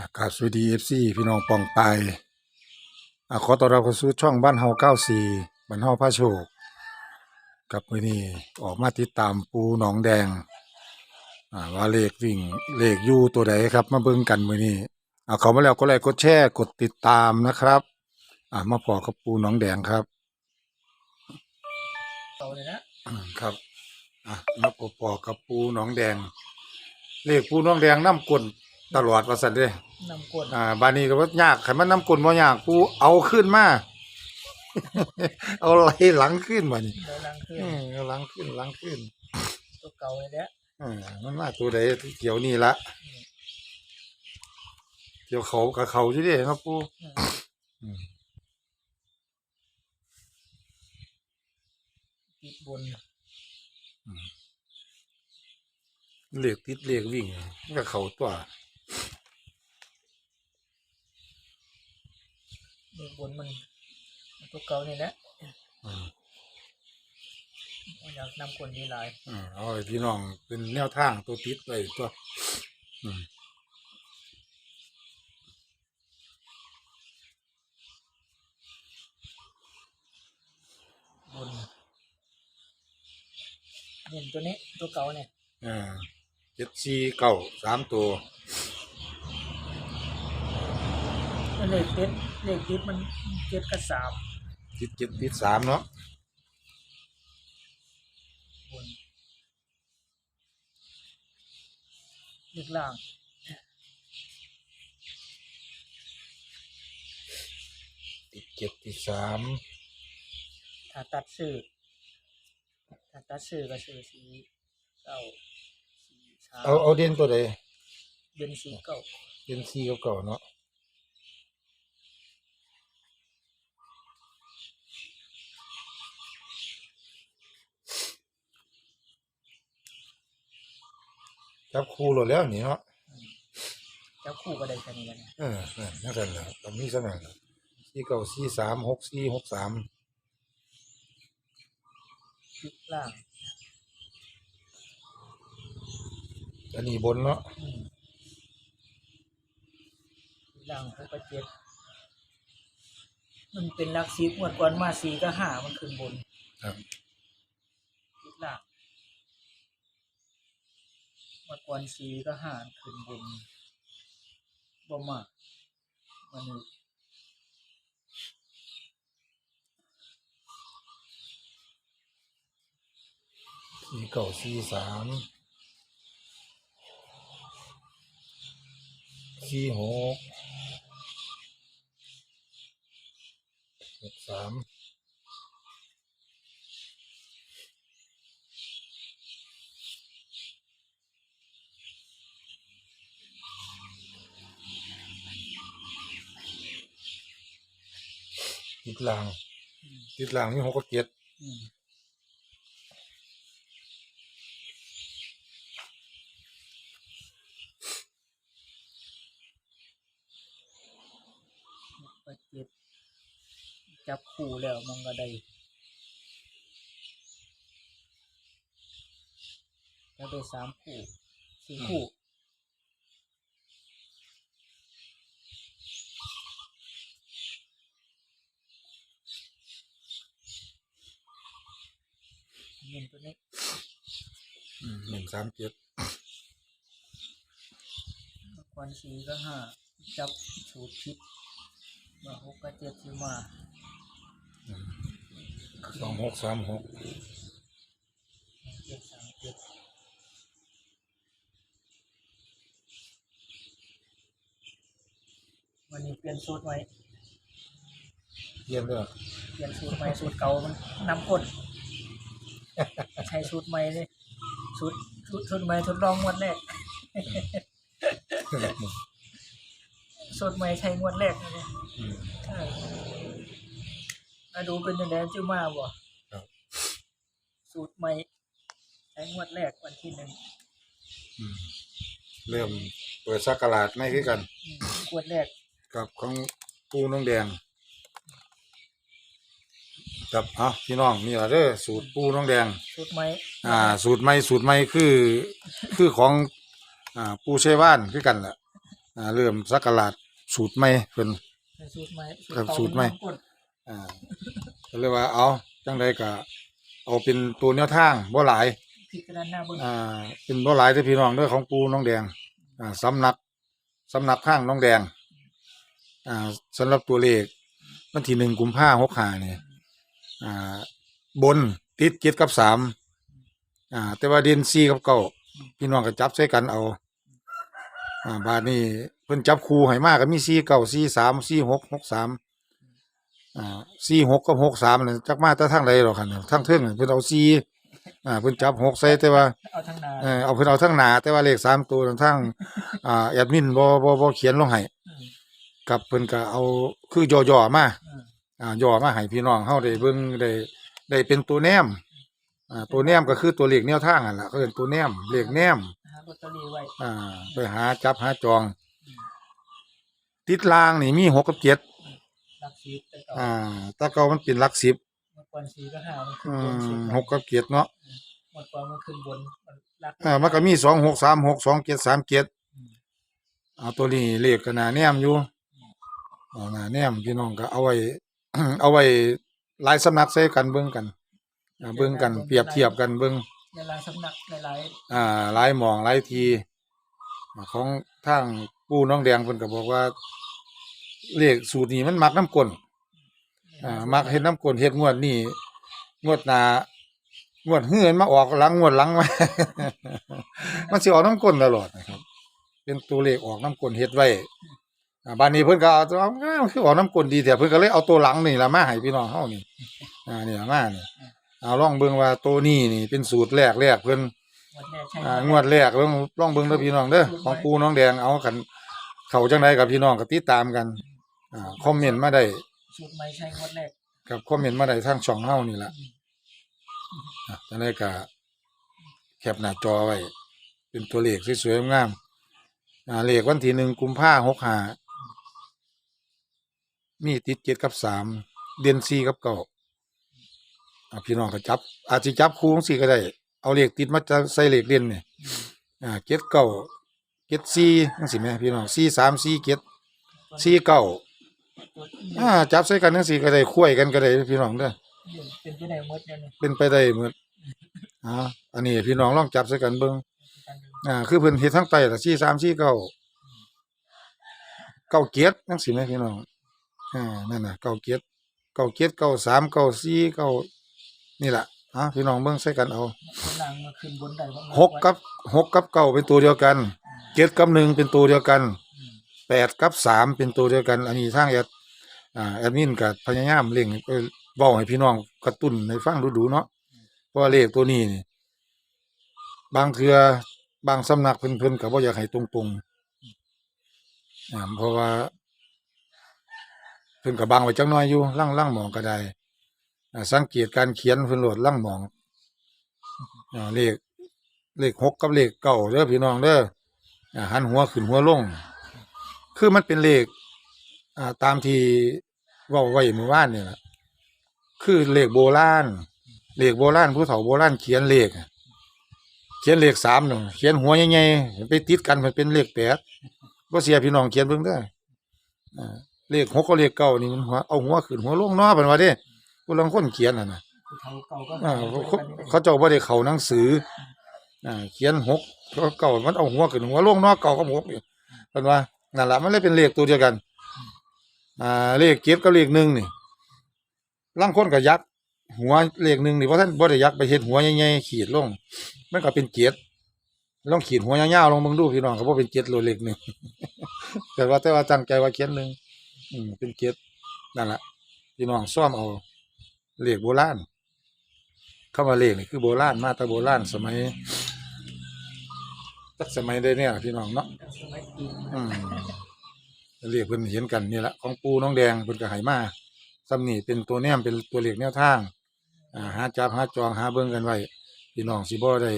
อากาศสวัสดีเอฟซีพี่น้องปองไปอขอต้อนรับเข้าสู่ช่องบ้านเฮา94บ้านเฮาพระโชค กับมือนี้ออกมาติดตามปูหนองแดงอาว่าเลขวิ่งเลขยู่ตัวใดครับ มาเบิ่งกันมือนี้อ่าเขามาแล้วก็ไลค์กดแชร์กดติดตามนะครับอ่ามาพอกับปูหนองแดงครับเอาเลยนะครับอะมาพอกับปูหนองแดง เลขปูหนองแดงน้ำกล ตลอดว่าซั่นเด้นำกดอ่าบานี้ก็ว่ายากขันมันน้ำกลนบ่ยากกูเอาขึ้นมา เอาไหลหลังขึ้นมานี่เดี๋ยวลังขึ้นอืมเอาหลังขึ้นหลังขึ้นตัวเก่าเลยเนี่ยอ่ามันมาตัวใดเกี่ยวนี่ละเกี่ยวเขากับเขาอยู่เดิเนาะปูอืมติดบนเลียกติดเลียกวิ่งมันกับเขาตัว เลข บนมันตัวเก่านี่แหละอืมอยากนำกดนี้หลายอ่าเอาให้พี่น้องเป็นแนวทางตัวติดไปตัวอืมบนเห็นตัวนี้ตัวเก่าเนี่ยอ่าเจ็ดสี่เก้าสามตัว เลขติดเลขติดมันเจ็ดกับสามติดเจ็ดติดสามเนาะบนเลขล่างติดเจ็ดติดสามถ้าตัดสื่อถ้าตัดสื่อก็สื่อสีเก้าสีสามเอาเอาเด่นตัวใดเป็นสีเก้าเด่นสี่เก่าๆเนาะ จับคู่โหลดแล้วนี่เนาะเจ้าคู่ก็ได้แค่นี้แหละเนี่ยเออเออนั่นกันแหละตอนนี้สนั่นล่ะสี่เก้าสี่สามหกสี่หกสามพลิกล่างอันนี้บนเนาะอืมล่างหกกับเจ็ดมันเป็นลักซีหมวดก่อนมาสีก็หามันขึ้นบนครับทิศล่างหม วดก่อนสีก็หาขึ้นบนบ่มากมันนี้สี่เก้าสี่สามสี่หกหกสาม ติดลางอืมติดลางมีหกกับเจ็ดอืมหกกับเจ็ดจับคู่แล้วมันก็ได้แล้วได้สามคู่สี่คู่ ตัวนี้อืมหนึ่งสามเจ็ดควันสีก็ห้าจับสูตรพิษมาหกกับเจ็ดที่มาสองหกสามหกเจ็ดสามเจ็ดวันนี้เปลี่ยนสูตรใหม่เยี่ยมเลยเปลี่ยนสูตรใหม่สูตรเก่ามันนำคน ใช้สูตรใหม่เลยสูตรสูตรสูตรใหม่ทดลองงวดแรกสูตรใหม่ใช้งวดแรกเลยอืมใช่มาดูเป็นยังไงจิ้วมาบ่ครับสูตรใหม่ใช้งวดแรกวันที่หนึ่งอืมเริ่มเปิดสักการาดไม่คือกันอืมงวดแรกกับของปูน้องแดง กับอะพี่น้องนี่ละเด้อสูตรปูน้องแดงสูตรใหม่อ่า สูตรใหม่สูตรใหม่คือคือของอ่าปูเชว่านคือกันแหละอ่าเริ่มสักการะสูตรใหม่เพิ่นใช้สูตรใหม่ครับสูตรใหม่เก่าน้ำข้นอ่าก็เลยว่าเอาจังไดก็เอาเป็นตัวแนวทางบ่หลาย พิจารณาเบิ่งอ่าเป็นบ่หลายเด้อพี่น้องเด้อของปูน้องแดง อ่าสำนักสำนักข้างน้องแดง อ่าสำหรับตัวเลขวันที่หนึ่งกุมภาหกหาเนี่ย อ่าบนติดเจ็ดกับสามอ่า แต่ว่าเด่นสี่กับเก้าพี่น้องก็จับใส่กันเอา อ่าบาดนี้เพิ่นจับคู่ให้มากก็มีสี่เก้าสี่สามสี่หกหกสามอ่าสี่หกกับหกสามนี่จักมาแต่ทางใดหรอกครับทางเทิงนี่เพิ่นเอาสี่อ่าเพิ่นจับหกใส่แต่ว่าเอาทั้งนาเออเอาเพิ่นเอาทั้งหนาแต่ว่าเลขสามตัวทั้งอ่าแอดมินบ่บ่บ่เขียนลงให้อืมกับเพิ่นก็เอาคือย่อๆมา อืมอ่าย่อมาให้พี่น้องเฮาได้เบิ่งได้ได้เป็นตัวแนมอ่าตัวแนมก็คือตัวเลขแนวทางนั่นล่ะเขาเรียกตัวแนมเลขแนม หาลอตเตอรี่ไว้อ่าไปหาจับหาจอง ติดรางนี่มีหกกับเจ็ดรักสีแต่เก่าอ่าแตะเก่ามันเป็นหลักสิบเมื่อก่อนสีก็หามันขึ้อืนบนสุดมหกกับเจ็ดเนาะเมื่อก่อนมันขึ้นบนมันรักอ่ามันก็มีสองหกสามหกสองเจ็ดสามเจ็ดอืมเอาตัวนี้เลขก็น่าแนมอยู่เอาน่าแนมพี่น้องก็เอาไว้ เอาไว้หลายสำนักใส่กันเบิ่งกันอ่าเบิ่งกันเปรียบเทียบกันเบิ่งในหลายสำนักหลายอ่าหลายหมองหลายทีอ่าของทางปู่น้องแดงเพิ่นก็บอกว่า เลขสูตรนี้มันมักน้ำกลนๆอ่ามักเฮ็ดน้ำกลนเฮ็ดงวดนี้งวดหน้างวดเฮือนมาออกหลังงวดหลังมา มันสิออกน้ำกลนตลอดนะครับ เป็นตัวเลขออกน้ำกลนเฮ็ดไว้ อ่าบ้านนี้เพิ่นก็เอาตัวเอาอ้าวคือออกน้ำกลนดีแต่เพิ่นก็เลยเอาตัวหลังนี่ล่ะมาให้พี่น้องเฮานี่อ่านี่ล่ะมานี่เอาลองเบิ่งว่าตัวนี้นี่เป็นสูตรแรกแรกเพิ่นงวดแรกใช่อ่างวดแรกลองลองเบิ่งเด้อพี่น้องเด้อของปูน้องแดงเอากันเข้าจังไดกับพี่น้องก็ติดตามกันอ่าคอมเมนต์มาได้สูตรใหม่ใช่งวดแรกกับคอมเมนต์มาได้ทางช่องเฮานี่ล่ะอะจังไดก็แคปหน้าจอไว้ เป็นตัวเลขสวยๆงามๆอ่าเลขวันที่หนึ่งกุมภาหกห้า มีติดเจ็ดกับสามเดือนสี่กับเก้าอะพี่น้องก็จับ อาจจะจับคู่จังซี่ก็ได้ เอาเลขติดมาจะใส่เลขเด่นนี่อ่าเจ็ดเก้าเจ็ดสี่จังสิแม่พี่น้องสี่สามสี่เจ็ดสี่เก้าตัวอ่าจับใส่กันจังสี่ก็ได้คุ้ยกันก็ได้พี่น้องเด้อเป็นไปได้หมดเนี่ยนี่เป็นไปได้หมดอ่าอันนี้พี่น้องลองจับใส่กันเบิ่งการดูอ่า คือเพิ่นเฮ็ดทั้งไตละสี่สามสี่เก้าเก้าเจ็ดจังสิแม่พี่น้อง อ่านั่นน่ะเก้าเจ็ดเก้าเจ็ดเก้าสามเก้าสี่เก้านี่ล่ะอ่าพี่น้องเบิ่งใส่กันเอาคนนางมาขึ้นบนได้เพราะมันหกกับหกกับเก้าเป็นตัวเดียวกันเจ็ดกับหนึ่งเป็นตัวเดียวกันอืมแปดกับสามเป็นตัวเดียวกัน อันนี้ทางแอดอ่าแอดมินกับพยายามเล่งเอ่อเว้าให้พี่น้องกระตุ้นในฟังดูๆเนาะเพราะว่าเลขตัวนี้นี่บางเทือบางสำนักเพิ่นๆก็บ่อยากให้ตรงๆอ่าเพราะว่าเพิ่นก็บางไว้จักหน่อยอยู่ล่างๆหมองก็ได้อ่าสังเกตการเขียนเพิ่นโหลดล่างหมองอเลขเลขหกกับเลขเก้าเด้อพี่น้องเด้อหันหัวขึ้นหัวลง คือมันเป็นเลขอ่าตามที่ว่าไว้เมื่อวานเนี่ยละคือเลขโบราณเลขโบราณผู้เฒ่าโบราณเขียนเลขเขียนเลขสามหนึ่งเขียนหัวใหญ่ๆไปติดกันมันเป็นเลขแปดก็เสียพี่น้องเขียนเบิ่งได้อ่า เลขหกก็เลขเก้านี่มันหัวเอาหัวขึ้นหัวลงเนาะเป็นว่าเด้ผู้ลางคนเขียนน่ะนะผู้เฒ่าเก่าก็อ่าเขาเขาเจ้าบ่ได้เข้าหนังสืออ่าเขียนหกก็เก่ามันเอาหัวขึ้นหัวลงเนาะเก่าก็หกนี่เป็นว่านั่นแหละมันเลยเป็นเลขตัวเดียวกัน อ่าเลขเจ็ดกับเลขหนึ่งนี่ลางคนก็ยักหัวเลขหนึ่งนี่เพราะท่านบ่ได้ยักไปเห็นหัวใหญ่ๆขีดลงมันก็เป็นเจ็ดลองขีดหัวยาวๆลงเบิ่งดูพี่น้องก็บ่เป็นเจ็ดโลเลขหนึ่งแต่ว่าแต่ว่าตั้งใจว่าเขียนหนึ่ง อืมเป็นเจ็ดนั่นแหละพี่น้องซ่อมเอาเหลขโบราณคำว่าเหลขนี่คือโบราณมาแต่โบราณสมัยตักสมัยได้เนี่ยพี่น้องเนาะสมัยจีอืมเรียกเพิ่นเห็นกันนี่แหละของปูน้องแดงเพิ่นก็ให้มาซ้ำนี่เป็นตัวแนมเป็นตัวเหลขแนวทางอ่าหาจับหาจองหาเบิ่งกันไว้พี่น้องสิบ่ได้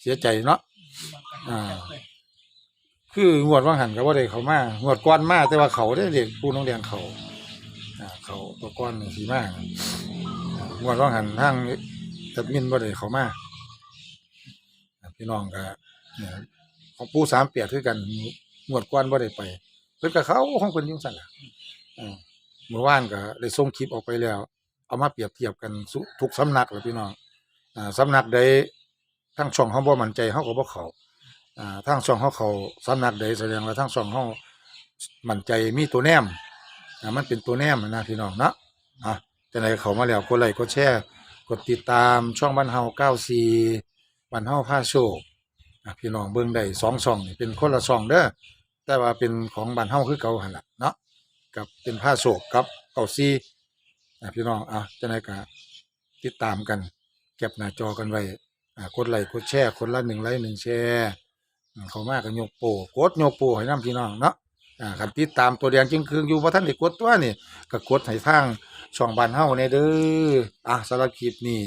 เสียใจเนาะ อ่า คืองวดว่างหันก็บ่ได้เขามางวดก่อนมาแต่ว่าเขาได้เรียกปูน้องแดงเขาอ่าเขาตัวก่อนนี่สิมาอ่างวดว่างหันทางแอดมินบ่ได้เขามาพี่น้องก็เนี่ยของปูสามเปียกคือกันงวดก่อนบ่ได้ไปเพิ่นก็เขาของเพิ่นยู่ซั่นล่ะอืมเมื่อวานก็ได้ส่งคลิปออกไปแล้ว เอามาเปรียบเทียบกันสุทุกสำนักเลยพี่น้องอ่าสำนักใดทั้งช่องเฮาบ่มั่นใจเฮาก็บ่เขา อ่าทางช่องเฮาเขาสำนักใดแสดงว่าทางช่องเฮามั่นใจมีตัวแนมอ่ามันเป็นตัวแนมนะพี่น้องเนาะอะจังไดเขามาแล้วกดไลค์กดแชร์กดติดตามช่องบ้านเฮา94บ้านเฮาพาโชคอะพี่น้องเบิ่งได้สองช่องนี่เป็นคนละช่องเด้อแต่ว่าเป็นของบ้านเฮาคือเก่าหั่นล่ะเนาะกับเป็นพาโชคกับเก้าซีอะพี่น้องอะจังไดก็ติดตามกัน เก็บหน้าจอกันไว้อ่ากดไลค์กดแชร์คนละ1ไลค์1แชร์ เขามากกันโยกโป้กดยกโป้ให้น้ำพี่น้องเนาะอ่าขันติดตามตัวแดงจึงคืองอยู่พระท่านได้กดตัวนี่ก็กดให้ทางช่องบานเฮ้าในเด้ออะสำหรับคลิปนี้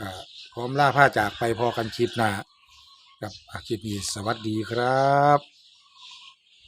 อ่าพร้อมล่าผ้าจากไปพอกันคลิปหน้ากับอะคลิปนี้สวัสดีครับ